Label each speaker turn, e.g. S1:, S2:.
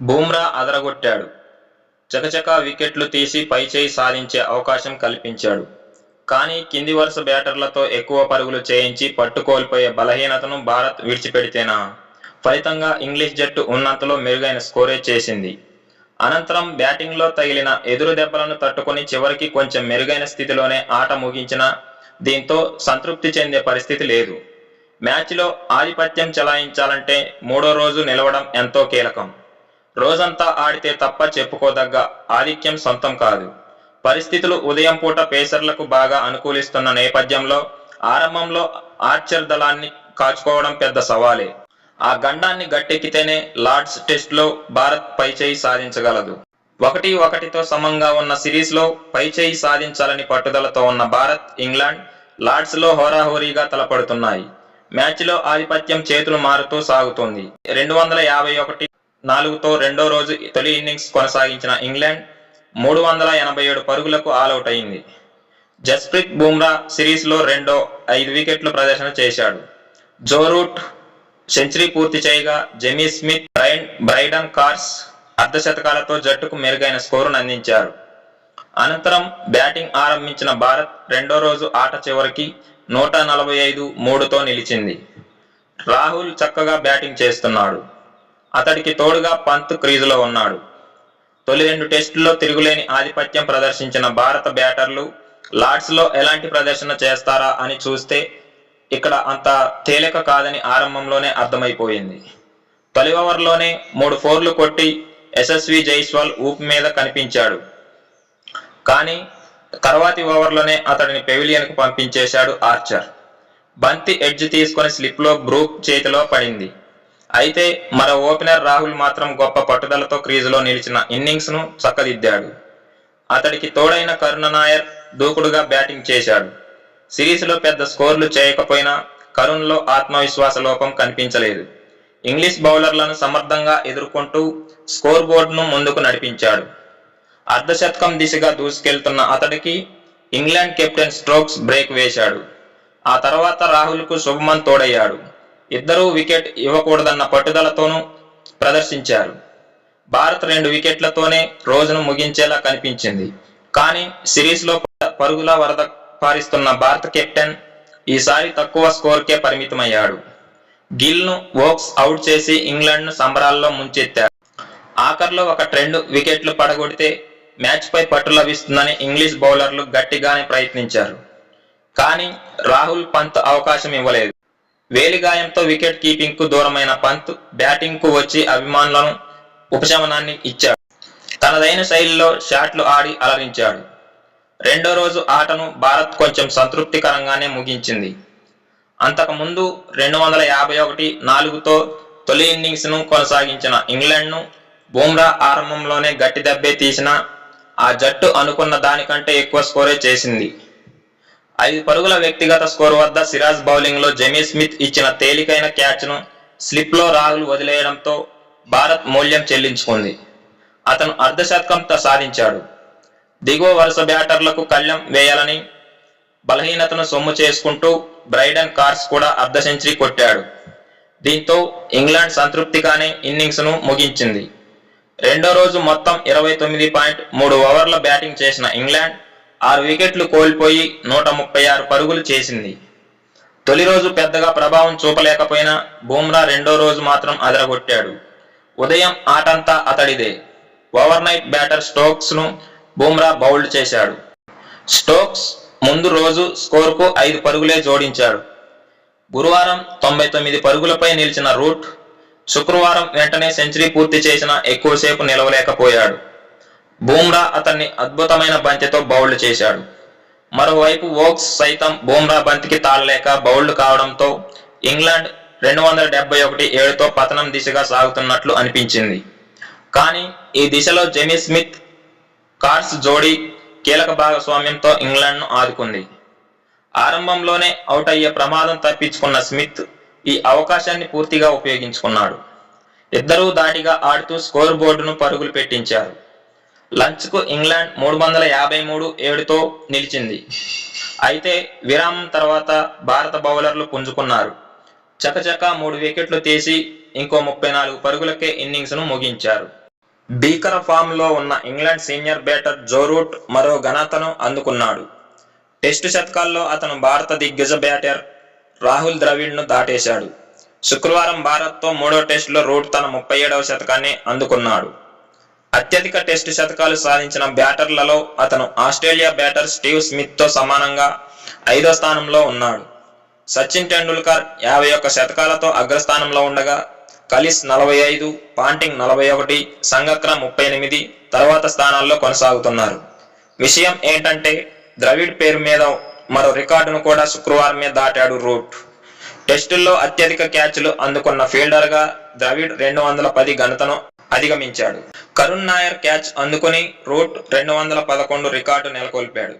S1: బూమ్రా అదరగొట్టాడు. చకచకా వికెట్లు తీసి పైచేయి సాధించే అవకాశం కల్పించాడు. కానీ కింది వరుస బ్యాటర్లతో ఎక్కువ పరుగులు చేయించి పట్టుకోల్పోయే బలహీనతను భారత్ విడిచిపెడితేనా? ఫలితంగా ఇంగ్లీష్ జట్టు ఉన్నంతలో మెరుగైన స్కోరే చేసింది. అనంతరం బ్యాటింగ్లో తగిలిన ఎదురు దెబ్బలను తట్టుకొని చివరికి కొంచెం మెరుగైన స్థితిలోనే ఆట ముగించిన దీంతో సంతృప్తి చెందే పరిస్థితి లేదు. మ్యాచ్లో ఆధిపత్యం చెలాయించాలంటే మూడో రోజు నిలవడం ఎంతో కీలకం. రోజంతా ఆడితే తప్ప చెప్పుకోదగ్గ ఆధిక్యం సొంతం కాదు. పరిస్థితులు ఉదయం పూట పేసర్లకు బాగా అనుకూలిస్తున్న నేపథ్యంలో ఆరంభంలో ఆర్చర్ దళాన్ని కాచుకోవడం పెద్ద సవాలే. ఆ గండాన్ని గట్టెక్కితేనే లార్డ్స్ టెస్ట్లో భారత్ పైచేయి సాధించగలదు. ఒకటి ఒకటితో సమంగా ఉన్న సిరీస్లో పైచేయి సాధించాలని పట్టుదలతో ఉన్న భారత్ ఇంగ్లాండ్ లార్డ్స్లో హోరాహోరీగా తలపడుతున్నాయి. మ్యాచ్లో ఆధిపత్యం చేతులు మారుతూ సాగుతోంది. రెండు వందల యాభై ఒకటి నాలుగుతో రెండో రోజు తొలి ఇన్నింగ్స్ కొనసాగించిన ఇంగ్లాండ్ మూడు వందల ఎనభై ఏడు పరుగులకు ఆలౌట్ అయింది. జస్ప్రీత్ బుమ్రా సిరీస్లో రెండో ఐదు వికెట్లు ప్రదర్శన చేశాడు. జో రూట్ సెంచరీ పూర్తి చేయగా జెమీ స్మిత్ బ్రైన్ బ్రైడన్ కార్స్ అర్ధశతకాలతో జట్టుకు మెరుగైన స్కోరును అందించారు. అనంతరం బ్యాటింగ్ ఆరంభించిన భారత్ రెండో రోజు ఆట చివరికి నూట నలభై ఐదు మూడుతో నిలిచింది. రాహుల్ చక్కగా బ్యాటింగ్ చేస్తున్నాడు. అతడికి తోడుగా పంత్ క్రీజులో ఉన్నాడు. తొలి రెండు టెస్టుల్లో తిరుగులేని ఆధిపత్యం ప్రదర్శించిన భారత బ్యాటర్లు లార్డ్స్లో ఎలాంటి ప్రదర్శన చేస్తారా అని చూస్తే ఇక్కడ అంత తేలిక కాదని ఆరంభంలోనే అర్థమైపోయింది. తొలి ఓవర్లోనే మూడు ఫోర్లు కొట్టి యశస్వి జైస్వాల్ ఊపు మీద కనిపించాడు. కానీ తర్వాతి ఓవర్లోనే అతడిని పెవిలియన్కు పంపించేశాడు ఆర్చర్. బంతి ఎడ్జ్ తీసుకొని స్లిప్లో బ్రూక్ చేతిలో పడింది. అయితే మరో ఓపెనర్ రాహుల్ మాత్రం గొప్ప పట్టుదలతో క్రీజులో నిలిచిన ఇన్నింగ్స్ను చక్కదిద్దాడు. అతడికి తోడైన కరుణ నాయర్ దూకుడుగా బ్యాటింగ్ చేశాడు. సిరీస్లో పెద్ద స్కోర్లు చేయకపోయినా కరుణ్లో ఆత్మవిశ్వాస లోపం కనిపించలేదు. ఇంగ్లీష్ బౌలర్లను సమర్థంగా ఎదుర్కొంటూ స్కోర్ బోర్డును ముందుకు నడిపించాడు. అర్ధశతకం దిశగా దూసుకెళ్తున్న అతడికి ఇంగ్లాండ్ కెప్టెన్ స్ట్రోక్స్ బ్రేక్ వేశాడు. ఆ తర్వాత రాహుల్కు శుభమన్ తోడయ్యాడు. ఇద్దరూ వికెట్ ఇవ్వకూడదన్న పట్టుదలతోనూ ప్రదర్శించారు. భారత్ రెండు వికెట్లతోనే రోజును ముగించేలా కనిపించింది. కానీ సిరీస్లో పరుగుల వరద పారిస్తున్న భారత కెప్టెన్ ఈసారి తక్కువ స్కోర్కే పరిమితమయ్యాడు. గిల్ను వోక్స్ అవుట్ చేసి ఇంగ్లాండ్ను సంబరాల్లో ముంచెత్తాడు ఆఖర్లో ఒక ట్రెండ్ వికెట్లు పడగొడితే మ్యాచ్పై పట్టు లభిస్తుందని ఇంగ్లీష్ బౌలర్లు గట్టిగానే ప్రయత్నించారు. కానీ రాహుల్ పంత్ అవకాశం ఇవ్వలేదు. వేలిగాయంతో వికెట్ కీపింగ్కు దూరమైన పంత్ బ్యాటింగ్కు వచ్చి అభిమానులను ఉపశమనాన్ని ఇచ్చాడు. తనదైన శైలిలో షాట్లు ఆడి అలరించాడు. రెండో రోజు ఆటను భారత్ కొంచెం సంతృప్తికరంగానే ముగించింది. అంతకుముందు రెండు వందల యాభై ఒకటి నాలుగుతో తొలి ఇన్నింగ్స్ను కొనసాగించిన ఇంగ్లాండ్ను బూమ్రా ఆరంభంలోనే గట్టి దెబ్బే తీసిన ఆ జట్టు అనుకున్న దానికంటే ఎక్కువ స్కోరే చేసింది. ఐదు పరుగుల వ్యక్తిగత స్కోర్ వద్ద సిరాజ్ బౌలింగ్లో జమీ స్మిత్ ఇచ్చిన తేలికైన క్యాచ్ను స్లిప్లో రాహుల్ వదిలేయడంతో భారత్ మూల్యం చెల్లించుకుంది. అతను అర్ధశతకంతో సాధించాడు. దిగువ వరుస బ్యాటర్లకు కళ్ళెం వేయాలని బలహీనతను సొమ్ము చేసుకుంటూ బ్రైడన్ కార్స్ కూడా అర్ధ సెంచరీ కొట్టాడు. దీంతో ఇంగ్లాండ్ సంతృప్తిగానే ఇన్నింగ్స్ను ముగించింది. రెండో రోజు మొత్తం ఇరవై తొమ్మిది పాయింట్ మూడు ఓవర్ల బ్యాటింగ్ చేసిన ఇంగ్లాండ్ ఆరు వికెట్లు కోల్పోయి నూట ముప్పై ఆరు పరుగులు చేసింది. తొలి రోజు పెద్దగా ప్రభావం చూపలేకపోయినా బూమ్రా రెండో రోజు మాత్రం అదరగొట్టాడు. ఉదయం ఆటంతా అతడిదే. ఓవర్ నైట్ బ్యాటర్ స్టోక్స్ను బూమ్రా బౌల్డ్ చేశాడు. స్టోక్స్ ముందు రోజు స్కోర్కు ఐదు పరుగులే జోడించాడు. గురువారం తొంభై తొమ్మిది పరుగులపై నిలిచిన రూట్ శుక్రవారం వెంటనే సెంచరీ పూర్తి చేసిన ఎక్కువసేపు నిలవలేకపోయాడు. బూమ్రా అతన్ని అద్భుతమైన బంతితో బౌల్డ్ చేశాడు. మరోవైపు వోక్స్ సైతం బూమ్రా బంతికి తాళలేక బౌల్డ్ కావడంతో ఇంగ్లాండ్ రెండు వందల డెబ్బై ఒకటి ఏడుతో పతనం దిశగా సాగుతున్నట్లు అనిపించింది. కానీ ఈ దిశలో జెమీ స్మిత్ కార్స్ జోడీ కీలక భాగస్వామ్యంతో ఇంగ్లాండ్ను ఆదుకుంది. ఆరంభంలోనే అవుట్ అయ్యే ప్రమాదం తప్పించుకున్న స్మిత్ ఈ అవకాశాన్ని పూర్తిగా ఉపయోగించుకున్నాడు. ఇద్దరూ దాటిగా ఆడుతూ స్కోర్ బోర్డును పరుగులు పెట్టించారు. లంచ్కు ఇంగ్లాండ్ మూడు వందల యాభై మూడు ఏడుతో నిలిచింది. అయితే విరామం తర్వాత భారత బౌలర్లు పుంజుకున్నారు. చకచకా మూడు వికెట్లు తీసి ఇంకో ముప్పై నాలుగు పరుగులకే ఇన్నింగ్స్ను ముగించారు. భీకర ఫామ్లో ఉన్న England senior batter Joe Root మరో ఘనతను అందుకున్నాడు. టెస్టు శతకాల్లో అతను భారత దిగ్గజ బ్యాటర్ రాహుల్ ద్రవిడ్ను దాటేశాడు. శుక్రవారం భారత్తో మూడో టెస్టులో రూట్ తన ముప్పై ఏడవ శతకాన్ని అందుకున్నాడు. అత్యధిక టెస్టు శతకాలు సాధించిన బ్యాటర్లలో అతను ఆస్ట్రేలియా బ్యాటర్ స్టీవ్ స్మిత్తో సమానంగా ఐదో స్థానంలో ఉన్నాడు. సచిన్ టెండూల్కర్ యాభై ఒక్క శతకాలతో అగ్రస్థానంలో ఉండగా కలిస్ నలభై ఐదు పాంటింగ్ నలభై ఒకటి సంగక్ర ముప్పై ఎనిమిది తర్వాత స్థానాల్లో కొనసాగుతున్నారు. విషయం ఏంటంటే ద్రవిడ్ పేరు మీద మరో రికార్డును కూడా శుక్రవారమే దాటాడు రూట్. టెస్టుల్లో అత్యధిక క్యాచ్లు అందుకున్న ఫీల్డర్గా ద్రవిడ్ రెండు వందల పది ఘనతను అధిగమించాడు. కరుణ్ నాయర్ క్యాచ్ అందుకుని రూట్ రెండు వందల పదకొండు రికార్డు నెలకొల్పాడు.